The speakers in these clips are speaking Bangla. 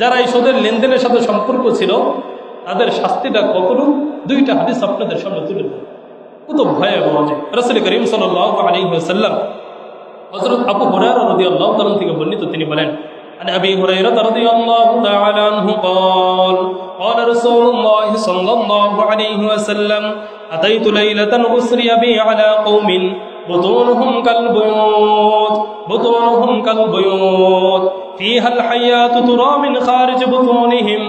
যারা এই সুদের লেনদেনের সাথে সম্পর্ক ছিল তাদের শাস্তিটা কখনো দুইটা হাদিস আপনাদের সামনে তুলে দেয় কত ভয়াবহ যে রসুল করিম সাল্লাহ আলী সাল্লাম হজরত আবু হুরায়রা রাদিয়াল্লাহু তাআলা থেকে বর্ণিত তিনি বলেন عن ابي هريره رضي الله تعالى عنه قال قال رسول الله صلى الله عليه وسلم اتيت ليله اسري بي على قوم بطونهم كالبيوت بطونهم كالبيوت ফিহাল হায়াতু তুরামিন খারিজ বুতুনিহিম।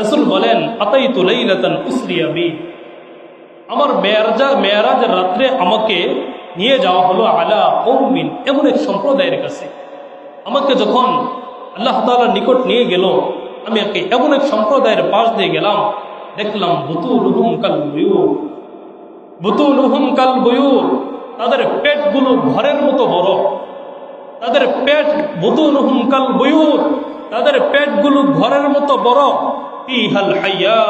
রাসূল বলেন, আতাইতু লাইলাতান উসরিয়া বি। আমার মেয়ারজা মেয়ারাজ রাত্রে আমাকে নিয়ে যাওয়া হলো আলা কৌমিন, এমন এক সম্প্রদায়ের কাছে। আমাকে যখন আল্লাহ তালার নিকট নিয়ে গেল, আমি আর এমন এক সম্প্রদায়ের পাশ দিয়ে গেলাম, দেখলাম বুতুল হুম কাল বয়ুর। বুতুল হুম তাদের পেটগুলো ঘরের মতো বড়। তাদের পেট বুতুল হুম কাল বয়ুর তাদের পেটগুলো ঘরের মতো বড়। ইহাল হাইয়া।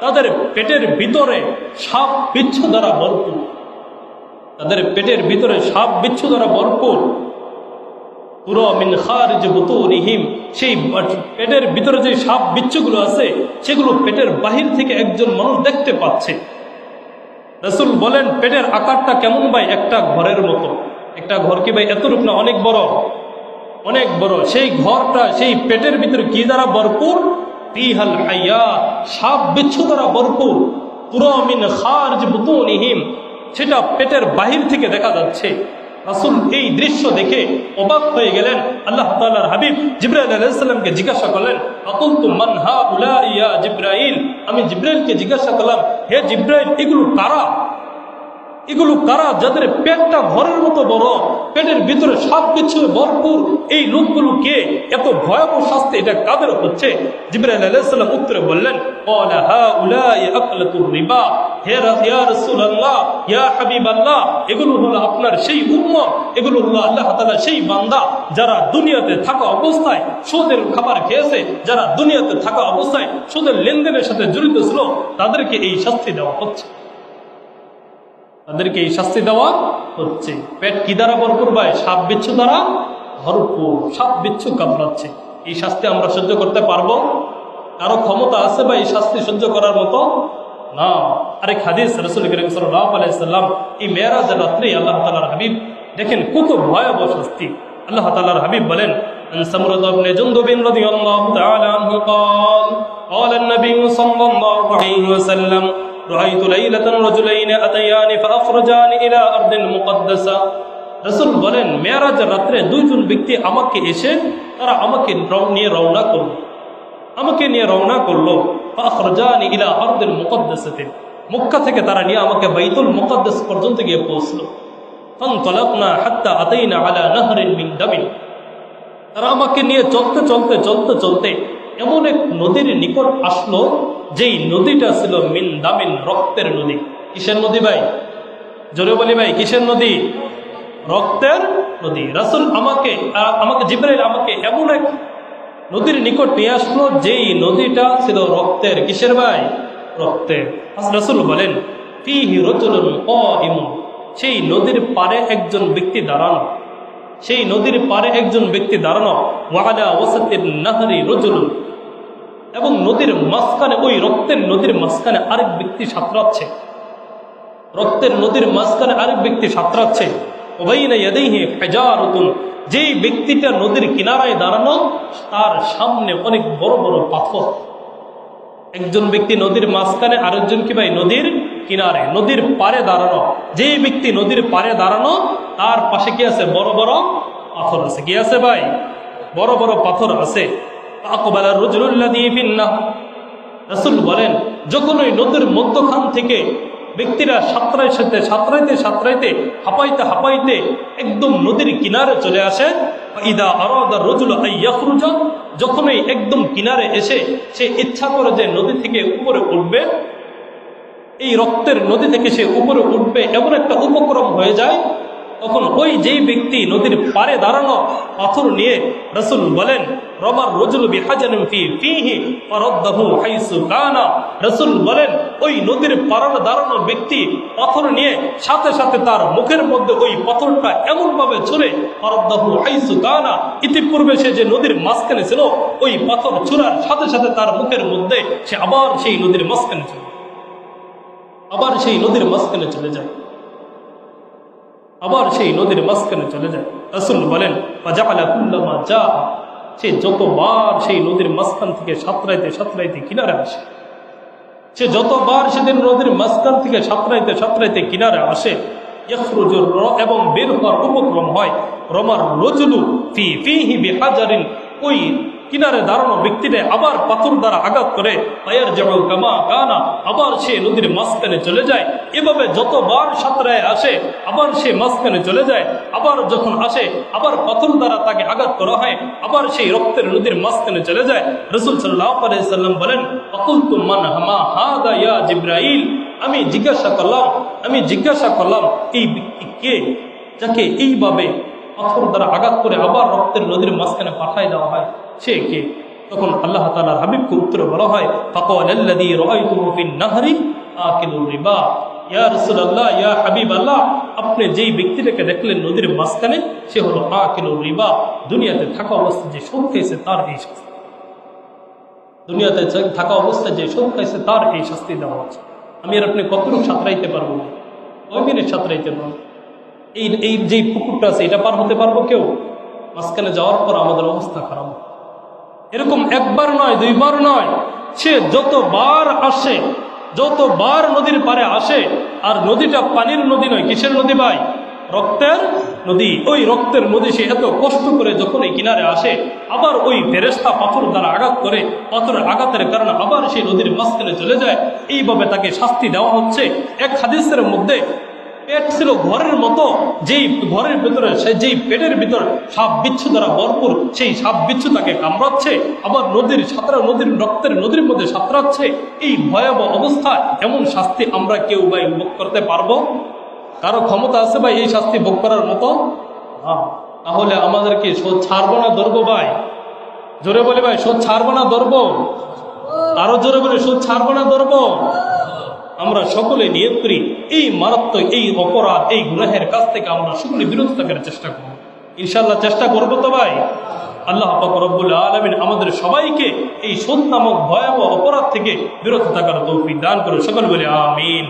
তাদের পেটের ভিতরে সাপ বিচ্ছু দ্বারা ভরপুর। তাদের পেটের ভিতরে সাপ বিচ্ছু দ্বারা ভরপুর। পুরো মিন খারিজ বুতুরিহিম। সেই পেটের ভিতরে যে সাপ বিচ্ছুগুলো আছে, সেগুলো পেটের বাহির থেকে একজন মানুষ দেখতে পাচ্ছে। রসুল বলেন, পেটের আকারটা কেমন ভাই? একটা ঘরের মতো। একটা ঘর কি ভাই? এতটুক না, অনেক বড়। অনেক বড়। সেই ঘরটা, সেই পেটের ভিতরে কি দ্বারা ভরপুর? তিহাল হাইয়া, সাপ বিচ্ছু দ্বারা ভরপুর। পুরো মিন খারিজ বুতুনিহিম। সেটা পেটের বাহির থেকে দেখা যাচ্ছে। রাসুল এই দৃশ্য দেখে অবাক হয়ে গেলেন। আল্লাহ তাআলার হাবিব জিব্রাইল আলাইহিসসালামকে জিজ্ঞাসা করলেন আকুলতু মান হাউলা ইয়া জিব্রাইল? আমি জিব্রাইলকে জিজ্ঞাসা করলাম, হে জিব্রাইল, এগুলো কারা? এগুলো কারা যাদের পেটটা ঘরের মতো বড়, পেটের ভিতরে সব কিছু ভরপুর, এই লোকগুলো কে এত ভয়াবহ শাস্তি এটা কাদের হচ্ছে? জিব্রাইল উত্তরে বললেন রিবা হে রাসূলুল্লাহ ইয়া হাবিবাল্লাহ এগুলো হলো আপনার সেই উম্মত, এগুলো হলো আল্লাহ তাআলা সেই বান্দা যারা দুনিয়াতে থাকা অবস্থায় সুদের খাবার খেয়েছে, যারা দুনিয়াতে থাকা অবস্থায় সুদের লেনদেনের সাথে জড়িত ছিল, তাদেরকে এই শাস্তি দেওয়া হচ্ছে। তাদেরকে এই শাস্তি দেওয়া হচ্ছে পেট কি দ্বারা ভরপুর ভাই সাপ বিচ্ছু দ্বারা ভরপুর সাপ বিচ্ছু কামড়াচ্ছে এই শাস্তি আমরা সহ্য করতে পারবো কারো ক্ষমতা আছে বা এই শাস্তি সহ্য করার মতো না আরেক হাদিস রসুল করিম সাল্লাহ আলাইসাল্লাম এই মেয়েরাজ রাত্রি আল্লাহ তালার হাবিব দেখেন কত ভয়াবহ শাস্তি আল্লাহ তালার হাবিব বলেন عن سمرة بن جندب رضي الله تعالى عنه قال قال النبي صلى الله عليه وسلم رأيت ليلة رجلين أتيان فأخرجان إلى أرض مقدسة রসুল বলেন মেয়ারাজ রাত্রে দুইজন ব্যক্তি আমাকে এসে তারা আমাকে রও- নিয়ে রওনা করলো আমাকে নিয়ে রওনা করলো ফাখরজানি ইলা আরদিল মুকদ্দাসাতে মক্কা থেকে তারা নিয়ে আমাকে বাইতুল মুকদ্দাস পর্যন্ত গিয়ে পৌঁছলো ফানতালাকনা হাত্তা আতাইনা আলা নাহরিন মিন দামিন তারা আমাকে নিয়ে চলতে চলতে চলতে চলতে এমন এক নদীর নিকট আসলো যেই নদীটা ছিল মিন দামিন রক্তের নদী। কিসের নদী ভাই? জোরে বলি ভাই, কিসের নদী? রক্তের নদী। রাসুল আমাকে আমাকে, জিব্রাইল আমাকে এমন এক নদীর নিকট নিয়ে আসলো, যেই নদীটা ছিল রক্তের। কিসের ভাই? রক্তের। রাসুল বলেন সেই নদীর পারে একজন ব্যক্তি দাঁড়ানো। সেই নদীর পারে একজন ব্যক্তি দাঁড়ানো। ওয়ালা ওয়াসাতির নাহরি রজুলুন। এবং নদীর মাঝখানে, ওই রক্তের নদীর মাঝখানে আরেক ব্যক্তি সাঁতরাচ্ছে। রক্তের নদীর মাঝখানে আরেক ব্যক্তি সাঁতরাচ্ছে। যেই ব্যক্তিটা নদীর কিনারায় দাঁড়ানো তার সামনে অনেক বড় বড় পাথর। একজন ব্যক্তি নদীর মাঝখানে, আরেকজন কি ভাই নদীর কিনারে, নদীর পারে দাঁড়ানো যেই ব্যক্তি নদীর পারে দাঁড়ানো তার পাশে কি আছে? বড় বড় পাথর আছে। কি আছে ভাই? বড় বড় পাথর আছে। আকবালা রজুল্লাহ রাসুল বলেন, যখন ওই নদীর মধ্যখান থেকে ব্যক্তিরা সাঁতরাই সাথে সাঁতরাইতে সাঁতরাইতে, হাঁপাইতে হাঁপাইতে একদম নদীর কিনারে চলে আসে ইদা আরাদা রজুল আইয়াখরুজা যখনই একদম কিনারে এসে সে ইচ্ছা করে যে নদী থেকে উপরে উঠবে, এই রক্তের নদী থেকে সে উপরে উঠবে, এমন একটা উপক্রম হয়ে যায় তখন ওই যেই ব্যক্তি নদীর পারে দাঁড়ানো পাথর নিয়ে রসুল বলেন, রমার রজুল বিহাজানিম রসুল বলেন, ওই নদীর পাড়ানো দাঁড়ানো ব্যক্তি পাথর নিয়ে সাথে সাথে তার মুখের মধ্যে ওই পাথরটা এমন ভাবে ছুড়ে ফারাদ্দাহু হাইসু কানা। ইতিপূর্বে সে যে নদীর মাঝখানে ছিল, ওই পাথর ছুড়ার সাথে সাথে তার মুখের মধ্যে সে আবার সেই নদীর মাঝখানে চলে আবার সেই নদীর মাঝখানে চলে যায়। আবার সেই নদীর মাঝখানে চলে যায়। রাসূল বলেন যা সে যতবার সেই নদীর মাঝখান থেকে সাঁতরাইতে সাঁতরাইতে কিনারে আসে, সে যতবার সেদিন নদীর মাঝখান থেকে সাঁতরাইতে সাঁতরাইতে কিনারে আসে এবং বের হওয়ার উপক্রম হয় রমার রজুলু ফি ফি হি ফিহি বিহাজারিন, ওই কিনারে দাঁড়ানো ব্যক্তিটা আবার পাথর দ্বারা আঘাত করে। পায়ের যেমন কামা কানা, আবার সে নদীর মাঝখানে চলে যায়। এভাবে যতবার সাঁতরায় আসে, আবার সে মাঝখানে চলে যায়। আবার যখন আসে, আবার পাথর দ্বারা তাকে আঘাত করা হয়, আবার সেই রক্তের নদীর মাঝখানে চলে যায়। রসুল সাল্লাহ বলেন অকুল মান হামা হাদা ইয়া জিব্রাইল? আমি জিজ্ঞাসা করলাম, আমি জিজ্ঞাসা করলাম, এই ব্যক্তি কে যাকে এইভাবে পাথর দ্বারা আঘাত করে আবার রক্তের নদীর মাঝখানে পাঠায় দেওয়া হয়। সে কে? তখন আল্লাহ তাআলার হাবিবকে উত্তর বলা হয় আপনি যেই ব্যক্তিটাকে দেখলেন নদীর মাঝখানে, সে হলো আকিলুর রিবা। দুনিয়াতে থাকা অবস্থায় যে সুদ খেয়েছে তার এই শাস্তি। দুনিয়াতে থাকা অবস্থায় যে সুদ খাইছে, তার এই শাস্তি দেওয়া হচ্ছে। আমি আর আপনি কতটুকু সাঁতরাইতে পারব? না কয় মিনিট সাঁতরাইতে পারব? এই এই যে পুকুরটা আছে, এটা পার হতে পারব কেউ? মাঝখানে যাওয়ার পর আমাদের অবস্থা খারাপ। এরকম একবার নয়, দুইবার নয়, সে যতবার আসে, যতবার নদীর পারে আসে, আর নদীটা পানির নদী নয়, কিসের নদী ভাই? রক্তের নদী। ওই রক্তের নদী সে এত কষ্ট করে যখন এই কিনারে আসে, আবার ওই ফেরেস্তা পাথর দ্বারা আঘাত করে, পাথরের আঘাতের কারণে আবার সেই নদীর মাঝখানে চলে যায়। এইভাবে তাকে শাস্তি দেওয়া হচ্ছে। এক হাদিসের মধ্যে পেট ছিল ঘরের মতো, যেই ঘরের ভিতরে, সে যেই পেটের ভিতর সাপ বিচ্ছু দ্বারা ভরপুর, সেই সাপ বিচ্ছু তাকে কামড়াচ্ছে, আবার নদীর সাঁতরা নদীর রক্তের নদীর মধ্যে সাঁতরাচ্ছে। এই ভয়াবহ অবস্থা, এমন শাস্তি আমরা কেউ ভাই ভোগ করতে পারব? কারও ক্ষমতা আছে ভাই এই শাস্তি ভোগ করার মতো। তাহলে আমাদেরকে শোধ ছাড়বো না ধরবো ভাই? জোরে বলে ভাই, শোধ ছাড়বো না ধরবো? আরও জোরে বলে, শোধ ছাড়বো না ধরবো? আমরা সকলে নিয়ত করি, এই মারাত্মক এই অপরাধ, এই গুনাহের কাছ থেকে আমরা সকলে বিরত থাকার চেষ্টা করব। ইনশাল্লাহ চেষ্টা করব তো ভাই। আল্লাহ রব্বুল আলমিন আমাদের সবাইকে এই সোদ নামক ভয়াবহ অপরাধ থেকে বিরত থাকার তৌফিক দান করে সকল বলে আমিন।